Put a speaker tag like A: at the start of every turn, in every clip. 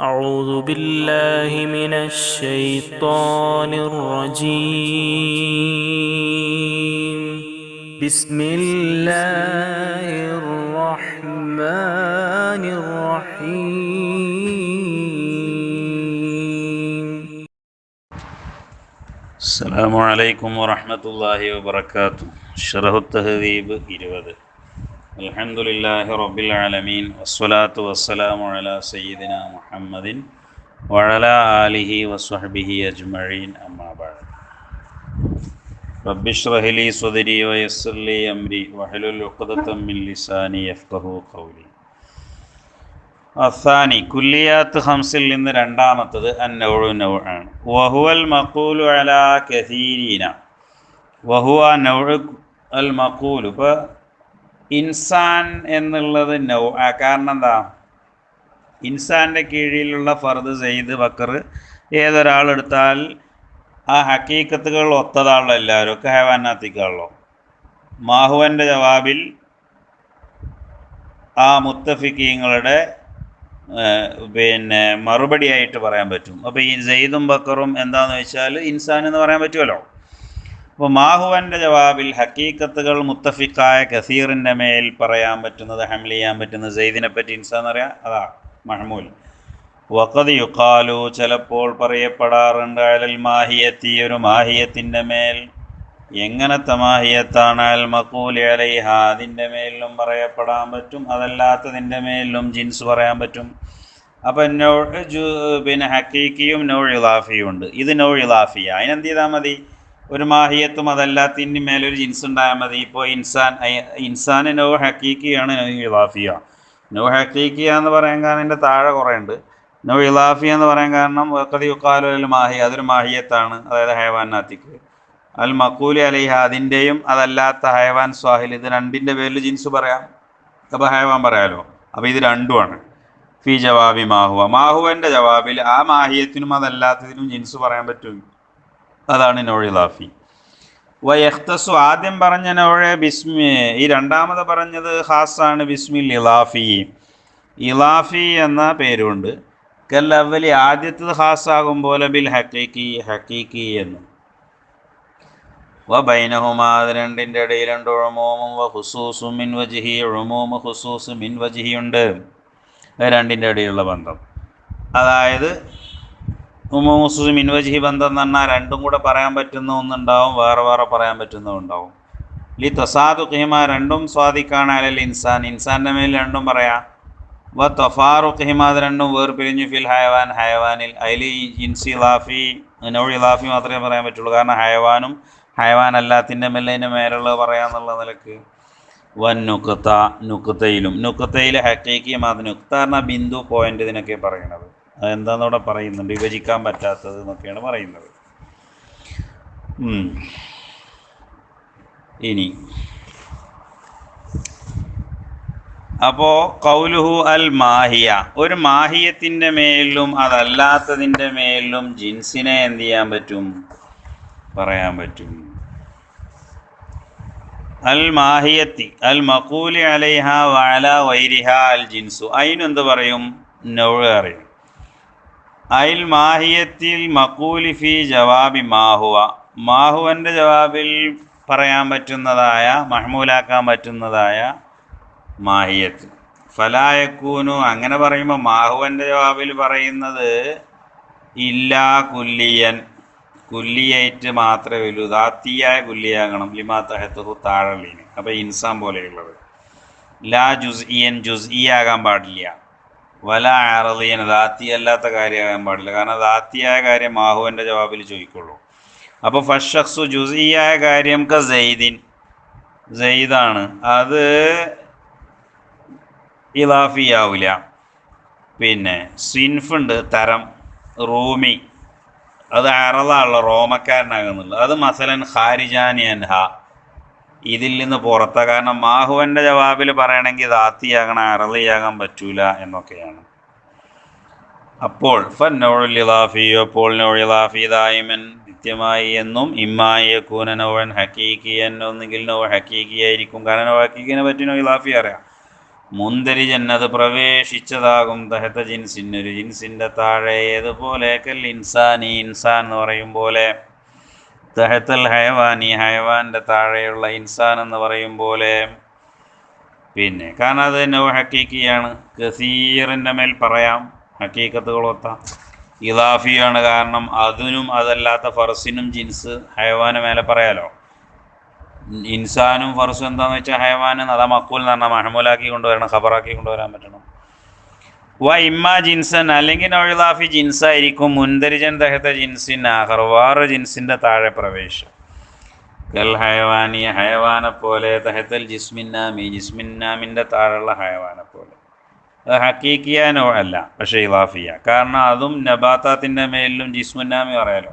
A: أعوذ بالله من الشيطان الرجيم. بسم الله الرحمن الرحيم.
B: السلام عليكم ورحمة الله وبركاته. شرح التهذيب 20 الحمد لله رب العالمين والصلاة والسلام على سيدنا محمد وعلى آله وصحبه أجمعين أما بعد رب اشرح لي صدري ويسر لي أمري واحلل عقدة من لساني يفقه قولي അസാനി കുല്ലിയാത്ത് ഹംസിൽ നിന്ന് രണ്ടാമത്തത് അന്നൗഴു നൗആണ് വഹുവൽ മഖൂലു അലാ കസീരീന വഹുവ നൗഴു അൽ മഖൂലു ഇപ്പോൾ ഇൻസാൻ എന്നുള്ളത് നൗ കാരണം എന്താ? ഇൻസാന്റെ കീഴിലുള്ള ഫർദ് സെയ്ദ് ബക്കർ ഏതൊരാൾ എടുത്താൽ ആ ഹക്കീക്കത്തുകൾ ഒത്തതാണല്ലോ എല്ലാവരും ഒക്കെ ഹേവാനാത്തിക്കാണല്ലോ മാഹുവന്റെ ജവാബിൽ ആ മുത്തഫിക്കീങ്ങളുടെ പിന്നെ മറുപടിയായിട്ട് പറയാൻ പറ്റും. അപ്പോൾ ഈ സെയ്ദും ബക്കറും എന്താണെന്ന് വെച്ചാൽ ഇൻസാൻ എന്ന് പറയാൻ പറ്റുമല്ലോ? അപ്പോൾ മാഹുവന്റെ ജവാബിൽ ഹക്കീക്കത്തുകൾ മുത്തഫിക്കായ കസീറിന്റെ മേൽ പറയാൻ പറ്റുന്നത് ഹംൽ ചെയ്യാൻ പറ്റുന്നത് സെയ്ദിനെ പറ്റി ഇൻസാന്ന് പറയാം അതാ മഹമൂൽ. വക്കത് യുക്കാലു ചിലപ്പോൾ പറയപ്പെടാറുണ്ട് അയലൽ മാഹിയത്തി ഒരു മാഹിയത്തിന്റെ മേൽ. എങ്ങനത്തെ മാഹിയത്താണ് അൽ മക്കൂലി അലൈഹ? അതിന്റെ മേലിലും പറയപ്പെടാൻ പറ്റും അതല്ലാത്തതിന്റെ മേലിലും ജിൻസ് പറയാൻ പറ്റും. അപ്പം നോ പിന്നെ ഹക്കീക്കിയും നോ ഇലാഫിയും ഉണ്ട്. ഇത് നോ ഇലാഫിയ അതിനെന്ത് ചെയ്താൽ മതി? ഒരു മാഹിയത്തും അതല്ലാത്തതിന് മേലൊരു ജിൻസ് ഉണ്ടായാൽ മതി. ഇപ്പോൾ ഇൻസാൻ ഇൻസാൻ നോ ഹക്കീക്കിയാണ് നോ ഇലാഫിയ. നോ ഹക്കീക്കിയ എന്ന് പറയാൻ കാരണം എന്റെ താഴെ കുറേ ഉണ്ട് നോ ഇലാഫിയ എന്ന് പറയാൻ കാരണം വക്കതി യുക്കാലു മാഹി അതൊരു മാഹിയത്താണ് അതായത് ഹൈവാനാത്തിക്ക്. അൽ മക്കൂലി അലിഹ അതിന്റെയും അതല്ലാത്ത ഹൈവാൻ സ്വാഹിൽ ഇത് രണ്ടിന്റെ പേരിൽ ജിൻസ് പറയാം. അപ്പോൾ ഹൈവാൻ പറയാമല്ലോ അപ്പോൾ ഇത് രണ്ടുമാണ്. ഫി ജവാബി മാഹുവ. മാഹുവന്റെ ജവാബിൽ ആ മാഹിയത്തിനും അതല്ലാത്തതിനും ജിൻസ് പറയാൻ പറ്റും. അതാണ് നോഴിലാഫി വയഖ്തസു ആദ്യം പറഞ്ഞ നോഴെ ബിസ്മി ഈ രണ്ടാമത് പറഞ്ഞത് ഹാസാണ് ബിസ്മിൽ ഇലാഫി ഇലാഫി എന്ന പേരുണ്ട്. കല്ലവലി ആദ്യത്തത് ഹാസാകും പോലെ ബിൽ ഹക്കീക്കി ഹക്കീക്കി എന്ന്. വ ബൈനഹുമാ രണ്ടിന്റെ ഇടയിൽ രണ്ട് ഉഴമോമും വ ഹുസൂസും മിൻ വജിഹി ഉഴമോമ ഹുസൂസ് മിൻ വജിഹിയുണ്ട്. രണ്ടിന്റെ ഇടയിലുള്ള ബന്ധം. അതായത് ഉമോമുസു മിൻവജി ബന്ധം പറഞ്ഞാൽ രണ്ടും കൂടെ പറയാൻ പറ്റുന്ന ഒന്നുണ്ടാവും വേറെ വേറെ പറയാൻ പറ്റുന്നതുണ്ടാവും ലി തസാദ് ഖിമ രണ്ടും സ്വാദിക്കാണാലൽ ഇൻസാൻ. ഇൻസാന്റെ മേൽ രണ്ടും പറയാം വ തഫാർ ഖിമ അത് രണ്ടും വേർപിരിഞ്ഞു ഫിൽ ഹയവാൻ ഹയവാനിൽ അതിൽ ഇൻസി ലാഫി നൗഴി ലാഫി മാത്രമേ പറയാൻ പറ്റുള്ളൂ. കാരണം ഹയവാനും ഹയവാൻ അല്ലാത്തിന്റെ മേലതിന്റെ മേലുള്ളത് പറയാന്നുള്ള നിലയ്ക്ക്. വൻ നുക്കത്ത നുക്കത്തയിലും നുക്കത്തയിൽ ഹക്കീക്കിയും അത് നുക്ത എന്ന ബിന്ദു പോയിന്റ് ഇതിനൊക്കെ പറയണത് അതെന്താന്ന് അവിടെ പറയുന്നുണ്ട്? വിഭജിക്കാൻ പറ്റാത്തത് എന്നൊക്കെയാണ് പറയുന്നത്. ഇനി. അപ്പോൾ കൗലുഹു അൽ മാഹിയ. ഒരു മാഹിയത്തിന്റെ മേലിലും അതല്ലാത്തതിന്റെ മേലിലും ജിൻസിനെ എന്ത് ചെയ്യാൻ പറ്റും? പറയാൻ പറ്റും. അൽ മാഹിയത്തി അൽ മക്കൂലി അലൈഹ വാല വൈരിഹ അൽ ജിൻസു. അതിനെന്ത് പറയും? നൗഴ് അറിയും. അൽ മാഹിയത്തിൽ മക്കൂലി ഫി ജവാബി മാഹുവ. മാഹുവന്റെ ജവാബിൽ പറയാൻ പറ്റുന്നതായ മഹ്മൂലാക്കാൻ പറ്റുന്നതായ മാഹിയത്ത്. ഫലായക്കൂനു അങ്ങനെ പറയുമ്പോൾ മാഹുവന്റെ ജവാബിൽ പറയുന്നത് ഇല്ലാ കുല്ലിയൻ. കുല്ലിയായിട്ട് മാത്രമേ വരൂ ദാത്തിയായ കുല്ലിയാകണം. ലിമാ തഹത്തുഹു താഴലീന് അപ്പോൾ ഇൻസാൻ പോലെയുള്ളത്. ലാ ജുസ് ഇയൻ ജുസ് ഇ ആകാൻ പാടില്ല. വല അറലിയൻ ദാത്തി അല്ലാത്ത കാര്യമാകാൻ പാടില്ല. കാരണം ദാത്തിയായ കാര്യം മാഹുവിന്റെ ജവാബിൽ ചോദിക്കുള്ളൂ. അപ്പോൾ ഫഷഖ്സു ജുസിയായ കാര്യം ക സെയ്ദിൻ. സെയ്ദാണ്. അത് ഇലാഫിയാവില്ല. പിന്നെ സിൻഫുണ്ട് തരം റൂമി. അത് അറളാണല്ലോ റോമക്കാരനാകുന്നുള്ളൂ. അത് മസലൻ ഖാരിജാനി അൻഹ. ഇതിൽ നിന്ന് പുറത്ത. കാരണം മാഹുവന്റെ ജവാബിൽ പറയണമെങ്കിൽ ദാത്തിയാകണം അറളിയാകാൻ പറ്റൂല എന്നൊക്കെയാണ്. അപ്പോൾ അപ്പോൾ ദായിമൻ നിത്യമായി എന്നും ഇമ്മായി കൂന നൗവൻ ഹക്കീക്കിയൻ ഒന്നുകിൽ നൗ ഹക്കീക്കിയായിരിക്കും കാരണം നൗ ഹക്കീക്കിനെ പറ്റി നോയിലാഫി അറിയാം. മുന്തരിജൻ അത് പ്രവേശിച്ചതാകും തഹത്ത ഒരു ജിൻസിന്റെ താഴെ ഏതുപോലെ കൽ ഇൻസാനി ഇൻസാൻ എന്ന് പറയും പോലെ തഹത്തൽ ഹയവാൻ ഈ ഹയവാന്റെ താഴെയുള്ള ഇൻസാൻ എന്ന് പറയും പോലെ. പിന്നെ കാരണം അത് നോ ഹക്കീക്കിയാണ്. കസീറിന്റെ മേൽ പറയാം. ഹക്കീക്കത്തുകളൊത്ത ഇലാഫിയാണ് കാരണം അതിനും അതല്ലാത്ത ഫർസിനും ജിൻസ് ഹയവാന് മേലെ പറയാലോ? ഇൻസാനും ഫറസും എന്താണെന്ന് വെച്ചാൽ ഹയവാനും അതാ മക്കൂൽ എന്ന് പറഞ്ഞാൽ മഹമൂലാക്കി കൊണ്ടുവരണം ഖബറാക്കി കൊണ്ടുവരാൻ പറ്റണം. വ ഇമ്മ ജിൻസൻ അല്ലെങ്കിൽ നൊഴിലാഫി ജിൻസായിരിക്കും മുന്തരിജൻ ദഹത്തെ ജിൻസിൻ ആഹർ ജിൻസിന്റെ താഴെ പ്രവേശം. കൽ ഹയവാനി ഹയവാനെ പോലെ തഹത്തൽ ജിസ്മിന്നാമി ജിസ്മിന്നാമിന്റെ താഴെയുള്ള ഹയവാനെ പോലെ. അത് ഹക്കീക്കിയാനോ അല്ല പക്ഷേ ഇലാഫിയ. കാരണം അതും നബാത്താത്തിന്റെ മേലിലും ജിസ്മുന്നാമി പറയാലോ.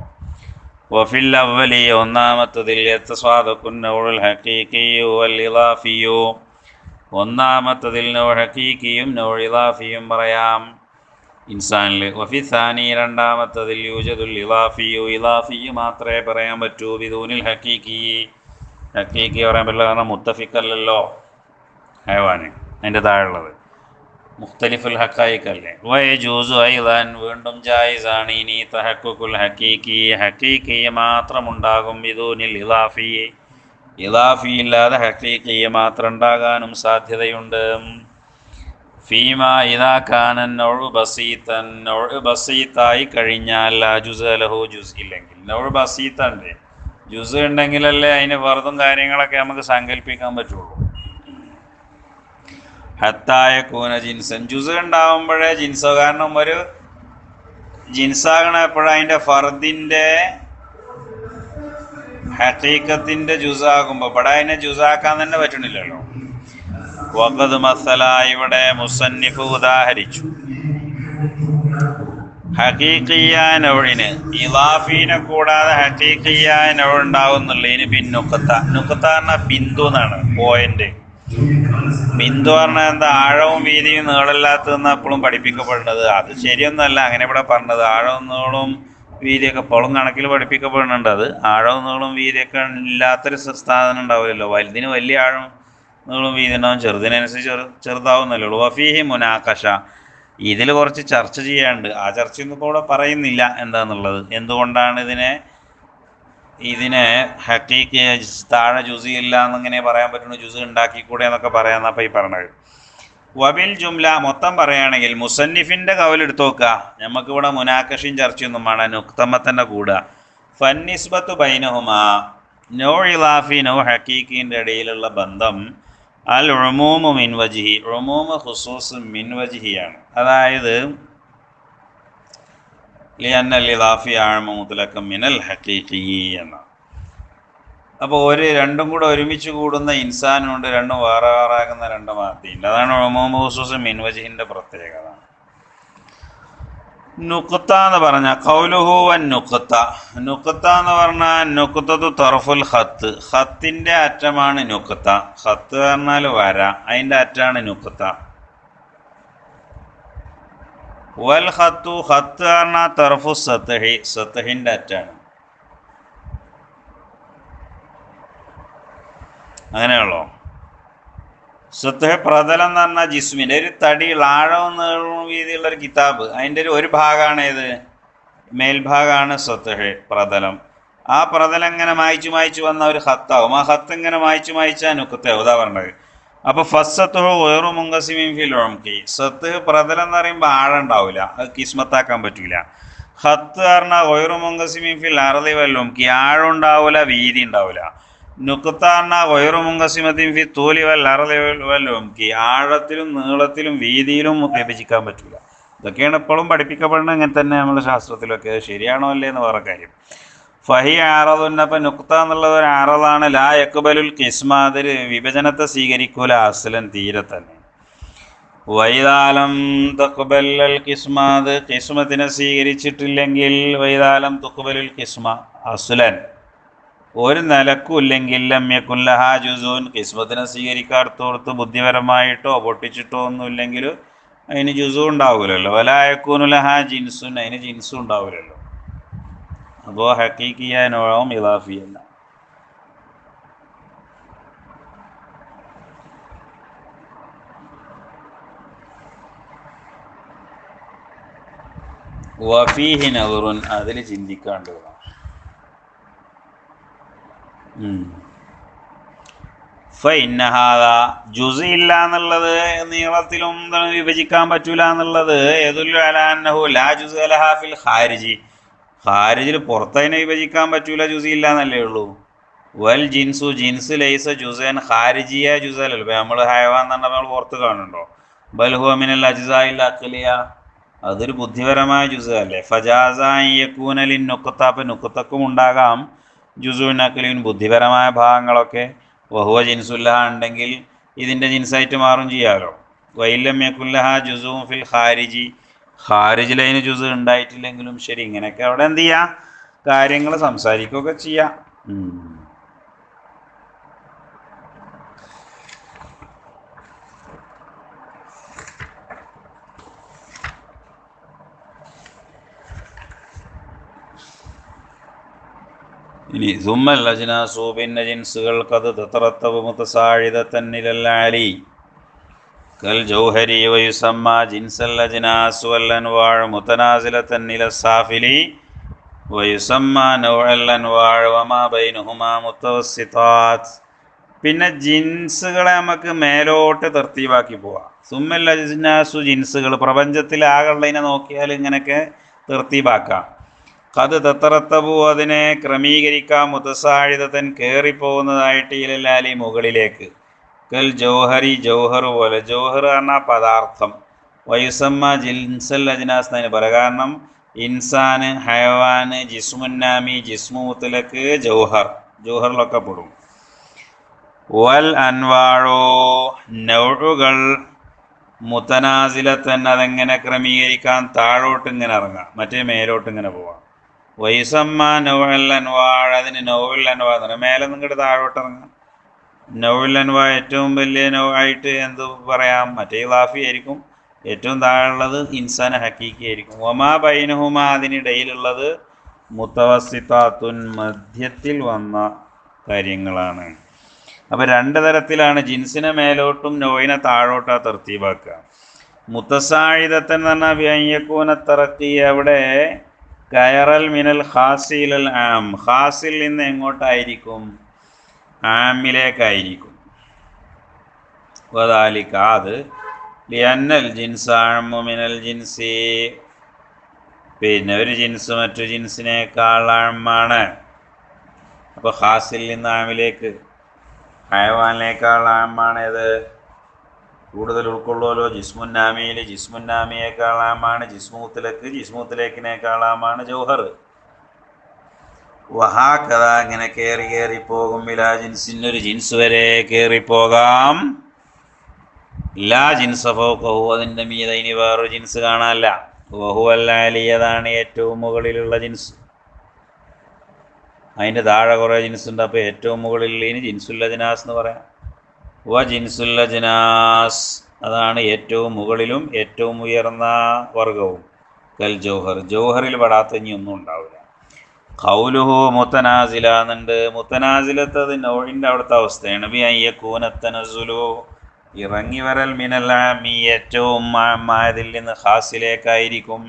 B: വഫിൽ അവലി ഒന്നാമത്തതിൽ എത്തസ്വാദക്കുൻ നൗൾ ഹക്കീക്കിയോ വൽ ഇലാഫിയു. ഒന്നാമത്തതിൽ നൗ ഹക്കീക്കിയും നൗ ഇലാഫിയും പറയാം. ഇൻസാനിൽ വഫി സാനി രണ്ടാമത്തതിൽ യൂജതുൽ ഇലാഫിയു. ഇലാഫിയു മാത്രമേ പറയാൻ പറ്റൂ. വിദൂനിൽ ഹക്കീക്കി ഹക്കീക്കി പറയാൻ പറ്റില്ല കാരണം മുത്തഫിക്കല്ലല്ലോ ഹൈവാന്. അതിന്റെ താഴെയുള്ളത്. മുഖ്തലിഫുൽ ഹക്കായിക്കല്ലേ വൈ ജൂസു ഐലാൻ വീണ്ടും ജായിസാണ്. ഇനി തഹക്കുൽ ഹക്കീക്കി ഹക്കീക്കി മാത്രമുണ്ടാകും വിദൂനിൽ ഇലാഫി ഇലാഫി ഇല്ലാതെ ഹക്കീക്കി മാത്രം ഉണ്ടാകാനും സാധ്യതയുണ്ട്. ഫീമ ഇതാ കാനൻ നൊഴു ബസീത്തൻ നൊഴു ബസീത്തായി കഴിഞ്ഞാൽ ആ ജുസ് ജുസ് ഇല്ലെങ്കിൽ. നൊഴു ബസീത്തണ്ട് ജുസ് ഉണ്ടെങ്കിലല്ലേ അതിന് വെറുതും കാര്യങ്ങളൊക്കെ നമുക്ക് സങ്കല്പിക്കാൻ പറ്റുള്ളൂ. ഹത്തായ കൂന ജിൻസൻ. ജുസ് ഉണ്ടാവുമ്പോഴേ ജിൻസോ കാരണം ഒരു ജിൻസാകണ എപ്പോഴും അതിന്റെ ഫർദിന്റെ ഹക്കീക്കത്തിന്റെ ജുസാകുമ്പോൾ അതിനെ ജുസാക്കാൻ തന്നെ പറ്റണില്ലല്ലോ. വഖദ് മസല ഇവിടെ മുസന്നിഫ് ഉദാഹരിച്ചു. ഹക്കീക്കിയാനൊഴിന് ഇലാഫീനെ കൂടാതെ ഹക്കീക്കിയാനൊഴുണ്ടാവുന്നുള്ളൂ ഇനി പിന്നുക്കത്ത നുക്കത്ത പറഞ്ഞ ബിന്ദു എന്നാണ് പോയിന്റ് ബിന്ദു പറഞ്ഞാൽ എന്താ ആഴവും വീതിയും നീളമില്ലാത്തതെന്ന് എപ്പോഴും പഠിപ്പിക്കപ്പെടുന്നത്. അത് ശരിയൊന്നല്ല അങ്ങനെ ഇവിടെ പറഞ്ഞത്. ആഴവും നീളവും വീതിയൊക്കെ പൊളം കണക്കിൽ പഠിപ്പിക്കപ്പെടുന്നുണ്ട്. അത് ആഴവും നീളവും വീതിയൊക്കെ ഇല്ലാത്തൊരു സ്ഥാനം ഉണ്ടാവില്ലല്ലോ. വലുതിന് വലിയ ആഴം നീളവും വീതി ഉണ്ടാവും ചെറുതിനനുസരിച്ച് ചെറു ചെറുതാവുന്നല്ലേ ഉള്ളൂ. വഫീഹി മുനാക്കഷ ഇതിൽ കുറച്ച് ചർച്ച ചെയ്യാനുണ്ട്. ആ ചർച്ചയൊന്നും ഇപ്പോൾ ഇവിടെ പറയുന്നില്ല എന്താന്നുള്ളത്. എന്തുകൊണ്ടാണ് ഇതിനെ ഇതിനെ ഹക്കീക്ക് താഴെ ജുസി ഇല്ല എന്നിങ്ങനെ പറയാൻ പറ്റുന്നു ജുസ് ഉണ്ടാക്കിക്കൂടെ എന്നൊക്കെ പറയാന്നപ്പോൾ ഈ പറഞ്ഞത്. വബിൽ ജുംല മൊത്തം പറയുകയാണെങ്കിൽ മുസന്നിഫിന്റെ കവലെടുത്ത് നോക്കുക. നമുക്കിവിടെ മുനാക്കഷിൻ ചർച്ചയൊന്നും വേണം നുക്തമ്മത്തന്റെ കൂടുക. ഫന്നിസ്ബത്ത് ബൈനഹുമാ. നോ ഇലാഫി നോ ഹക്കീക്കിന്റെ ഇടയിലുള്ള ബന്ധം അൽ റുമൂമു മിൻവജിഹി വജിഹി. ഉമൂമ് ഹുസൂസ് മിൻ വജിഹിയാണ്. അതായത് ലിയന്നൽ ഇലാഫി ആഴമ മുതലക്കം മിനൽ ഹക്കീഖി എന്ന. അപ്പോൾ ഒരു രണ്ടും കൂടെ ഒരുമിച്ച് കൂടുന്ന ഇൻസാനുണ്ട് രണ്ടും വേറെ വേറെ ആകുന്ന രണ്ട് മാർത്തിയുണ്ട് അതാണ് ഉമൂമ് ഹുസൂസ് മിൻ വജിഹിന്റെ പ്രത്യേകത. നുക്കുത്ത എന്ന് പറഞ്ഞ കൗലുഹു വൻ നുക്കുത്ത നുക്കുത്ത എന്ന് പറഞ്ഞാൽ നുക്കുത്തതു തൊറഫുൽ ഹത്ത് ഹത്തിന്റെ അറ്റമാണ് നുക്കുത്ത ഹത്ത് പറഞ്ഞാൽ വര അതിന്റെ അറ്റാണ് നുക്കുത്ത വൽ ഹത്തു ഹത്ത് പറഞ്ഞാൽ തൊറഫു സത്തഹി സത്തഹിന്റെ അറ്റാണ്. അങ്ങനെയുള്ളോ? സ്വത്തഹ പ്രതലം എന്ന് പറഞ്ഞാൽ ജിസ്മിന്റെ ഒരു തടി ആഴവും നീളവും വീതിയുള്ള ഒരു കിതാബ്. അതിന്റെ ഒരു ഒരു ഭാഗമാണ് ഏത്? മേൽഭാഗമാണ് സ്വത്ത് പ്രതലം. ആ പ്രതലം ഇങ്ങനെ മായ്ച്ചു മായ്ച്ചു വന്ന ഒരു ഹത്താവും ആ ഹത്ത് ഇങ്ങനെ മായ്ച്ചു മായ്ച്ചാൽ നുക്കത്തെ ഉദാ പറഞ്ഞത്. അപ്പോൾ ഫസ്സത്തുഹു വേറു മുങ്കസിമിൻ ഫിൽ ഉംകി. സത്ത് പ്രതലം എന്ന് പറയുമ്പോൾ ആഴം ഉണ്ടാവില്ല അത് കിസ്മത്താക്കാൻ പറ്റൂല. ഹത്ത് പറഞ്ഞാൽ ഒയറു മുങ്കസിമിൻ ഫിൽ അറുതി വല്ലും കി ആഴം ഉണ്ടാവില്ല വീതി ഉണ്ടാവില്ല നുക്കുത്താന്ന വയറു മുങ്കസിമത്തിൻ ഫി തൂലി വൽ കി ആഴത്തിലും നീളത്തിലും വീതിയിലും വിഭജിക്കാൻ പറ്റില്ല ഇതൊക്കെയാണ് എപ്പോഴും പഠിപ്പിക്കപ്പെടുന്നത് ഇങ്ങനെ തന്നെ നമ്മുടെ ശാസ്ത്രത്തിലൊക്കെ. ശരിയാണോ അല്ലേ എന്ന് വേറെ കാര്യം. ഫഹി ആറതുന്നപ്പം നുക്ത എന്നുള്ളത് ഒരു ആറതാണ് ലാ യക്കുബലുൽ കിസ്മ അതൊരു വിഭജനത്തെ സ്വീകരിക്കൂല അസലൻ തീരെ തന്നെ. വൈതാലം തക്കുബല്ലൽ കിസ്മ അത് കിസ്മത്തിനെ സ്വീകരിച്ചിട്ടില്ലെങ്കിൽ വൈതാലം തുക്കുബലുൽ കിസ്മ അസുലൻ. ഒരു നിലക്കുമില്ലെങ്കിൽ ലമ്യ ജുസൂൻ. കിസ്മത്തിനെ സ്വീകരിക്കാത്തോർത്ത് ബുദ്ധിപരമായിട്ടോ പൊട്ടിച്ചിട്ടോ ഒന്നും ഇല്ലെങ്കിലും അതിന് ജുസു ഉണ്ടാവില്ലല്ലോ വലായക്കൂനുലഹ ജിൻസുൻ. അതിന് ജിൻസും ഉണ്ടാവില്ലല്ലോ അപ്പോൾ ഹക്കീക്കിയ നോഴവും വഫീഹി നവറുൻ അതിൽ ചിന്തിക്കാണ്ട് വേണം ഫൈനഹാദ ജുസ് ഇല്ല എന്നുള്ളത് നീളത്തിലും വിഭജിക്കാൻ പറ്റൂല എന്നുള്ളത് ഏതുല്ലു അലാന്നഹു ലാ ജുസ് അലഹാ ഫിൽ ഖാരിജി. ഖാരിജിൽ പുറത്തതിനെ വിഭജിക്കാൻ പറ്റൂല ജുസ് ഇല്ല എന്നല്ലേ ഉള്ളൂ. വൽ ജിൻസു ജിൻസ് ലൈസ ജുസൻ ഖാരിജിയ ജുസലല്ലോ ഇപ്പം നമ്മൾ ഹയവാൻ തന്നെ നമ്മൾ പുറത്ത് കാണുന്നുണ്ടോ? ബൽഹുമിനൽ അജിസായിൽ അഖലിയ അതൊരു ബുദ്ധിപരമായ ജുസ അല്ലേ? ഫജാസൂനലിൻ നുക്കത്താപ്പ് നുക്കത്തക്കും ഉണ്ടാകാം. ജുസുൻ അക്കലിൻ ബുദ്ധിപരമായ ഭാഗങ്ങളൊക്കെ വഹുവ ജിൻസുല്ലഹ ഉണ്ടെങ്കിൽ ഇതിന്റെ ജിൻസായിട്ട് മാറും ചെയ്യാമല്ലോ വൈലം യക്കുല്ലഹ ജുസും ഫിൽ ഖാരിജി. ലൈന് ജുസ് ഉണ്ടായിട്ടില്ലെങ്കിലും ശരി ഇങ്ങനെയൊക്കെ അവിടെ എന്ത് ചെയ്യാം? കാര്യങ്ങൾ സംസാരിക്കുകയൊക്കെ ചെയ്യാം. ഇനി സുമ്മൽ അജ്നാസു പിന്നെ ജിൻസുകൾക്കത് തത്തറത്തവ് മുത്തസാഴിതത്തന്നിലല്ലാലി കൽ ജൗഹരി വയുസമ്മ ജിൻസൽ അജ്നാസു അല്ലൻവാഴ് മുത്തനാസിലത്തന്നില സാഫിലി. വയുസമ്മ നൗഅൽ വാഴ വമാ ബൈനുഹുമാ മുത്തവസിതാത് പിന്നെ ജിൻസുകളെ നമുക്ക് മേലോട്ട് തർത്തീവാക്കി പോവാം. സുമ്മൽ അജ്നാസു ജിൻസുകൾ പ്രപഞ്ചത്തിൽ നോക്കിയാൽ ഇങ്ങനെയൊക്കെ തർത്തീവാക്കാം. അത് തത്തറത്തബു അതിനെ ക്രമീകരിക്കാം മുത്തസാഴിതൻ കയറിപ്പോകുന്നതായിട്ട് ഇലലാലി മുകളിലേക്ക്. കൽ ജോഹരി ജൗഹർ പോലെ. ജോഹർ എന്ന പദാർത്ഥം. വയുസമ്മ ജിൻസൽ അജിനാസ് എന്നതിന് പറയാം കാരണം ഇൻസാന് ഹയവാന് ജിസ്മുന്നാമി ജിസ്മു മുത്തലക്ക് ജൗഹർ. ജൗഹറിലൊക്കെ പെടും. വൽ അൻവാഴോ നൗഴുകൾ മുത്തനാസിലത്തൻ അതെങ്ങനെ ക്രമീകരിക്കാൻ താഴോട്ട് ഇങ്ങനെ ഇറങ്ങാം. മറ്റേ മേലോട്ട് ഇങ്ങനെ പോവാം. വൈസമ്മ നൗൽ അൻവാഴ് അതിന് നൗവിൽ അൻവാ എന്ന് പറയും മേലെ നിങ്ങളുടെ താഴോട്ട് അൻവാ ഏറ്റവും വലിയ നൗആയിട്ട് എന്ത് പറയാം? മറ്റേ ലാഫി ആയിരിക്കും. ഏറ്റവും താഴെയുള്ളത് ഇൻസാൻ ഹക്കീക്കി ആയിരിക്കും. ഒമാ ബൈനഹുമ അതിനിടയിലുള്ളത് മുത്തവസിത്താത്തുൻ മധ്യത്തിൽ വന്ന കാര്യങ്ങളാണ്. അപ്പോൾ രണ്ട് തരത്തിലാണ് ജിൻസിനെ മേലോട്ടും നോയിനെ താഴോട്ടാ തർത്തീവാക്കുക മുത്തസായുധത്തൻ എന്ന് പറഞ്ഞാൽ വ്യയ്യക്കൂന തറക്കി അവിടെ കയറൽ മിനൽ ഖാസിലൽ ആം. ഖാസിൽ നിന്ന് എങ്ങോട്ടായിരിക്കും? ആമിലേക്കായിരിക്കും. വദാലിക്ക അത് ലിയന്നൽ ജിൻസാഴമു മിനൽ ജിൻസി. പിന്നെ ഒരു ജിൻസ് മറ്റു ജിൻസിനേക്കാൾ ആഴമാണ് അപ്പോൾ ഖാസിൽ നിന്ന് ആമിലേക്ക് ഹയവാനിനേക്കാൾ ആഴമാണേത് കൂടുതൽ ഉൾക്കൊള്ളുമല്ലോ ജിസ്മുന്നാമിയിൽ ജിസ്മുന്നാമിയേക്കാൾ ആമാണ് ജിസ്മൂത്തിലേക്ക് ജിസ്മൂത്തിലേക്കിനേക്കാൾ ആമാണ് ജൗഹർ. വഹാക്കഥ ഇങ്ങനെ കയറി കയറി പോകും ഇലാ ജിൻസിനൊരു ജിൻസ് വരെ കയറി പോകാം. ലാ ജിൻസ് ഫൗഖഹു അതിന്റെ മീത ഇനി വേറൊരു ജിൻസ് കാണാനല്ല. ബഹുവല്ലാലിയതാണ് ഏറ്റവും മുകളിലുള്ള ജിൻസ്. അതിന്റെ താഴെ കുറേ ജിൻസ് ഉണ്ട് അപ്പോൾ ഏറ്റവും മുകളിൽ ഇനി ജിൻസുല്ല ജിനാസ് എന്ന് പറയാം. വ അതാണ് ഏറ്റവും മുകളിലും ഏറ്റവും ഉയർന്ന വർഗവും. കൽ ജൗഹർ. ജൗഹറിൽ പെടാത്ത ഇനി ഒന്നും ഉണ്ടാവില്ല. ഖൗലുഹു മുത്തനാസില എന്നുണ്ട്. മുത്തനാസിലത്തത് നോഴിന്റെ അവിടുത്തെ അവസ്ഥയാണ്. ബി അയ്യക്കൂനത്തനസുലു ഇറങ്ങി വരൽ മിനല്ലാം മീ ഏറ്റവും മായതിൽ നിന്ന് ഹാസിലേക്കായിരിക്കും.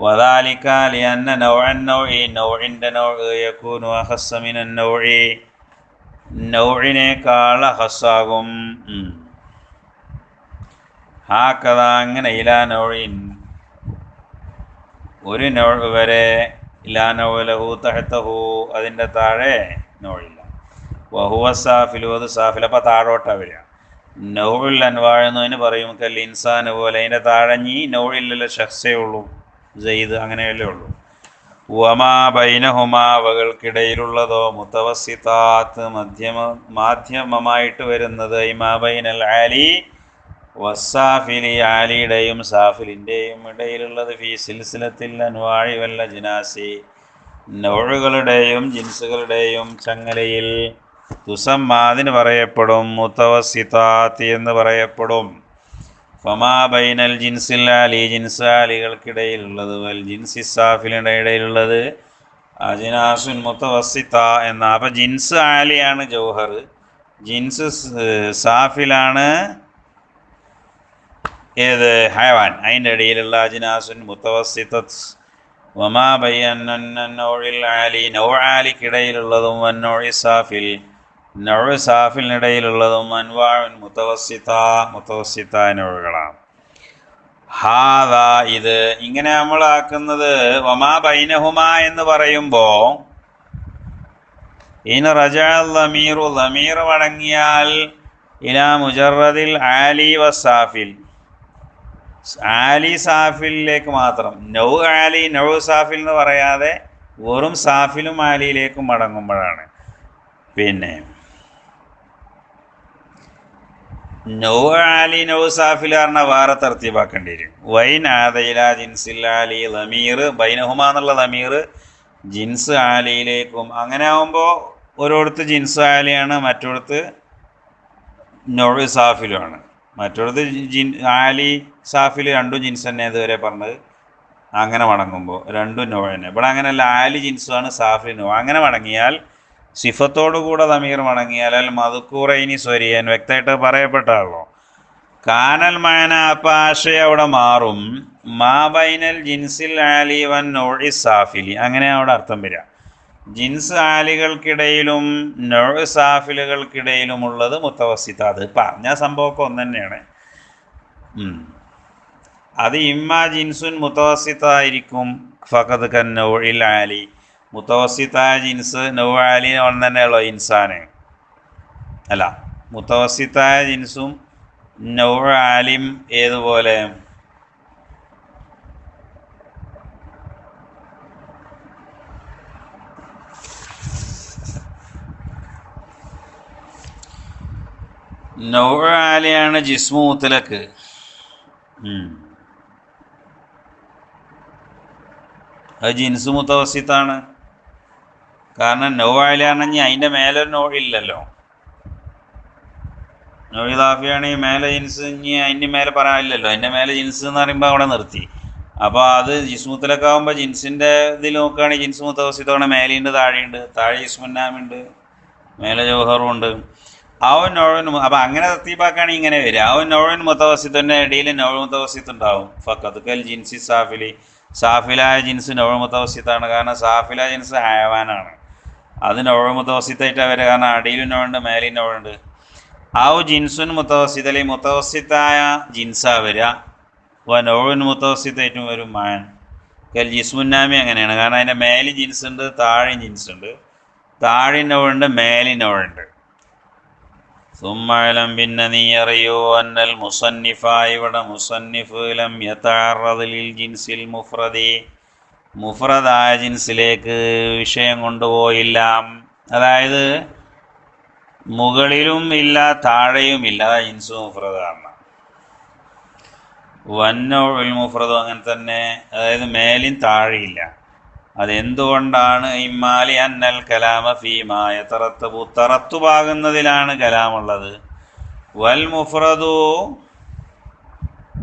B: വദാലിക്കാലി അന്ന നോഴൻ നോഴി നോഴിന്റെ നോഴ് യക്കൂനു അഹസ്സമിനൻ നൗഇ. നൗഴിനേക്കാൾ ഹസ്സാകും കഥ അങ്ങനെ ഇലാ നൗഴിൻ ഒരു നോൾ വരെ ഇലാ നൗലഹു തഹത്തഹു അതിന്റെ താഴെ നൗഴില്ല വഹുവ സാഫിലു അത് സാഫിൽ അപ്പോൾ താഴോട്ടാ വരിക. നൗഴുൽ അൻവാഴെന്നതിന് പറയും കല്ല് ഇൻസാന് പോലെ അതിന്റെ താഴഞ്ഞി നൗഴില്ലല്ലോ ഷഹ്സേ ഉള്ളൂ. ജയ്ദ് അങ്ങനെയല്ലേ ഉള്ളൂ. വമാ ബൈനഹുമാ അവകൾക്കിടയിലുള്ളതോ മുത്തവസിത്താത്ത് മധ്യമ മാധ്യമമായിട്ട് വരുന്നത് ഇമാ ബൈനൽ ആലി വസാഫിലി ആലിയുടെയും സാഫിലിന്റെയും ഇടയിലുള്ളത് ഫി സിൽസിലത്തിൽ അൻവാഴി വല്ല ജിനാസി. നോഴുകളുടെയും ജിൻസുകളുടെയും ചങ്ങലയിൽ തുസമ്മാതിന് പറയപ്പെടും മുത്തവസിത്താത്ത് എന്ന് പറയപ്പെടും. ഫമാ ബൈനൽ ജിൻസിൽ അലി ജിൻസ് വൽ ജിൻസി സാഫിലിന്റെ ഇടയിലുള്ളത് അജിനാസുൻ മുത്തവസിത്ത എന്ന അപ്പം ജിൻസ് ആലിയാണ് ജൗഹർ ജിൻസ് സാഫിലാണ് ഏത് ഹയവാൻ അതിന്റെ ഇടയിലുള്ള അജിനാസുൻ മുത്തവസിത്ത വമാ അന്നൊഴിൽ ആലി നൗആലിക്കിടയിലുള്ളതും വന്നോഴി സാഫിൽ നൗഴ് സാഫിനിടയിലുള്ളതും അൻവാഴൻ മുത്തവസിത്ത മുത്തവസിത്ത നൗഴുകളാണ് ഹാദാ ഇത് ഇങ്ങനെ നമ്മൾ ആക്കുന്നത് വമാ ബൈനഹുമ എന്ന് പറയുമ്പോൾ റജഅൽ ലമീറു ലമീർ മടങ്ങിയാൽ ഇലാ മുജറദിൽ ആലി വസാഫിൽ ആലി സാഫിലേക്ക് മാത്രം. നൗ ആലി നൗ സാഫിൽ എന്ന് പറയാതെ വെറും സാഫിലും ആലിയിലേക്കും മടങ്ങുമ്പോഴാണ്. പിന്നെ നൗ ആലി നൗ സാഫിൽ പറഞ്ഞ വേറെ തർത്തീബാക്കേണ്ടി വരും. വൈൻ ആദയില ജിൻസിൽ ആലി ലമീർ ബൈനഹുമ എന്നുള്ള ലമീർ ജിൻസ് ആലിയിലേക്കും. അങ്ങനെ ആകുമ്പോൾ ഒരിടത്ത് ജിൻസ് ആലിയാണ് മറ്റൊരിടത്ത് നൊഴു സാഫിലുമാണ് മറ്റൊരിടത്ത് ജിൻ ആലി സാഫിൽ രണ്ടും ജിൻസ് തന്നെ ഇതുവരെ പറഞ്ഞത്. അങ്ങനെ മടങ്ങുമ്പോൾ രണ്ടും നൊഴ തന്നെ. ഇവിടെ അങ്ങനെയല്ല ആലി ജിൻസുമാണ് സാഫിൽ നോ. അങ്ങനെ മടങ്ങിയാൽ സിഫത്തോടു കൂടെ തമീർ മടങ്ങിയാൽ അൽ മധുക്കൂറൈനി സ്വരിയൻ വ്യക്തമായിട്ട് പറയപ്പെട്ടാണല്ലോ. കാനൽ മയന അപ്പം ആശയം അവിടെ മാറും. മാ ബൈനൽ ജിൻസിൽ ആലി വൻ നോഴി സാഫിലി. അങ്ങനെ അവിടെ അർത്ഥം വരിക. ജിൻസ് ആലികൾക്കിടയിലും നോഴ് സാഫിലുകൾക്കിടയിലുമുള്ളത് മുത്തവസിത്ത അത് പറഞ്ഞ സംഭവമൊക്കെ ഒന്ന് തന്നെയാണ്. അത് ഇമ്മ ജിൻസുൻ മുത്തവസിത്ത ആയിരിക്കും. ഫഖദ് കൻ നോഴിൽ ആലി. മുത്തവസിത്തായ ജിൻസ് നൗവാലി ഒന്ന് തന്നെയുള്ളൂ ഇൻസാന്. അല്ല മുത്തവസിത്തായ ജിൻസും നൗവാലിം ഏതുപോലെ? നൗവാലിയാണ് ജിസ്മു മുത്തലക്ക്. അത് ജിൻസ് മുത്തവസിത്താണ്. കാരണം നോവായാലാണെങ്കിൽ അതിന്റെ മേലെ നോഴില്ലല്ലോ നോഴി ദാഫിയാണെങ്കിൽ മേലെ ജിൻസ് ഇനി അതിന്റെ മേലെ പറയാനില്ലല്ലോ. അതിന്റെ മേലെ ജിൻസ് എന്ന് പറയുമ്പോൾ അവിടെ നിർത്തി. അപ്പോൾ അത് ജിസ്മുത്തിലൊക്കെ ആകുമ്പോൾ ജിൻസിന്റെ ഇതിൽ നോക്കുകയാണെങ്കിൽ ജിൻസ് മുത്തവസിത്തോടെ മേലെയുണ്ട് താഴെയുണ്ട് താഴെ ജിസ്മുന്നാമുണ്ട് മേലെ ജോഹറും ഉണ്ട് അവൻ നോഴൻ അപ്പം അങ്ങനെ തത്തീപ്പാക്കുകയാണെങ്കിൽ ഇങ്ങനെ വരിക. അവൻ നോഴൻ മുത്തവസിത്തിന്റെ ഇടയിൽ നോഴ് മുത്തവസിത്ത് ഉണ്ടാവും ഫക്കത്തുക്കൽ ജിൻസി സാഫിലി. സാഫിലായ ജിൻസ് നോഴ് മുത്തവസിത്താണ്. കാരണം സാഫിലായ ജിൻസ് ഹയവാനാണ്. അത് ഓഴ മുത്തവസിത്തായിട്ട് വരിക കാരണം അടിയിലും നോഴുണ്ട് മേലെയും നോഴുണ്ട് ആ ജിൻസുൻ മുത്തവസിത്ത് അല്ലെങ്കിൽ മുത്തവസിത്തായ ജിൻസാ വരിക. വ നോഴുൻ മുത്തവസിത്തായിട്ടും വരും മാൻ കൽ ജിസ്മുന്നാമി അങ്ങനെയാണ്. കാരണം അതിന്റെ മേലും ജിൻസ് ഉണ്ട് താഴെയും ജിൻസ് ഉണ്ട്. താഴെ നോഴുണ്ട് മേലും നോഴുണ്ട് സുമ്മലം പിന്നെ നീ അറിയോ അന്നൽ മുസന്നിഫ. ഇവിടെ മുസന്നിഫ് ലം യഥാറതിൽ ജിൻസിൽ മുഫ്രദി. മുഫ്രദായ ജിൻസിലേക്ക് വിഷയം കൊണ്ടുപോയില്ല. അതായത് മുകളിലും ഇല്ല താഴെയും ഇല്ല. അതാ ജിൻസ് മുഫ്രദാണ് വന്നോഴിൽ മുഫ്രദും അങ്ങനെ തന്നെ അതായത് മേലും താഴെയില്ല അതെന്തുകൊണ്ടാണ്? ഇമ്മാലി അന്നൽ കലാമ ഫീമായ പുത്തറത്തു തറത്തുപാകുന്നതിലാണ് കലാമുള്ളത്. വൽ മുഫ്രദു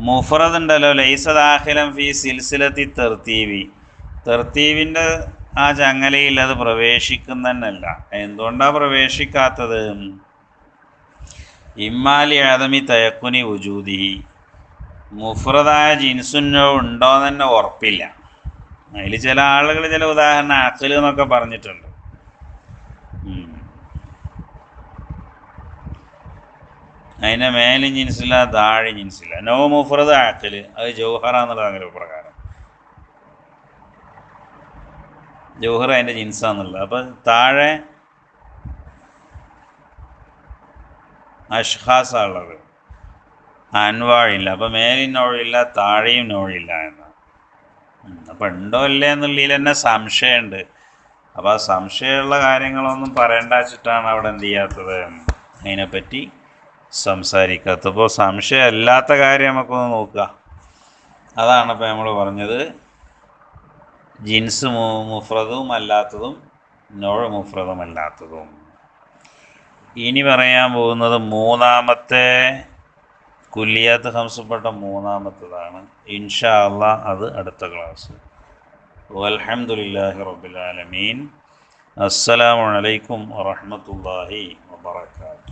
B: മുഫ്രദ് ഉണ്ടല്ലോ ലൈസദാഖിലം ഫി സിൽസിലത്തി തെർത്തീവി തെർത്തീവിന്റെ ആ ചങ്ങലയിൽ അത് പ്രവേശിക്കുന്നതന്നല്ല. എന്തുകൊണ്ടാണ് പ്രവേശിക്കാത്തത്? ഇമ്മാലി ആദമി തയക്കുനി ഉജൂതി മുഫ്രദായ ജിൻസുന്നോ ഉണ്ടോ എന്ന് തന്നെ ഉറപ്പില്ല. അതിൽ ചില ആളുകൾ ചില ഉദാഹരണം അക്കൽ എന്നൊക്കെ പറഞ്ഞിട്ടുണ്ട്. അതിന്റെ മേലും ജിൻസില്ല താഴെ ജിൻസില്ല നോ മുഫ്രദ് ആക്കൽ അത് ജൗഹറ എന്നുള്ള അങ്ങനെ പ്രകാരം. ജൗഹർ അതിന്റെ ജിൻസാന്നുള്ളത് അപ്പം താഴെ അഷ്ഹാസ് ഉള്ളത് അൻവാഴില്ല അപ്പം മേലിൽ നോഴില്ല താഴെയും നോഴില്ല എന്ന്. അപ്പം ഉണ്ടോ ഇല്ലേ എന്നുള്ളതിൽ തന്നെ സംശയമുണ്ട്. അപ്പോൾ ആ സംശയമുള്ള കാര്യങ്ങളൊന്നും പറയേണ്ട വെച്ചിട്ടാണ് അവിടെ എന്ത് ചെയ്യാത്തത് അതിനെപ്പറ്റി സംസാരിക്കാത്തപ്പോൾ സംശയമല്ലാത്ത കാര്യം നമുക്കൊന്ന് നോക്കുക. അതാണ് ഇപ്പോൾ നമ്മൾ പറഞ്ഞത്. ജിൻസ് മുഫ്രദും അല്ലാത്തതും നോഴ് മുഫ്രദും അല്ലാത്തതും. ഇനി പറയാൻ പോകുന്നത് മൂന്നാമത്തെ കുല്ലിയാത്ത് ഹംസപ്പെട്ട മൂന്നാമത്തതാണ്. ഇൻഷാ അള്ളാ അത് അടുത്ത ക്ലാസ് അലഹമുല്ലാഹി റബുലാലമീൻ അസ്സലാമലൈക്കും വറഹ്മത്തുള്ളാഹി വബറകാതുഹു.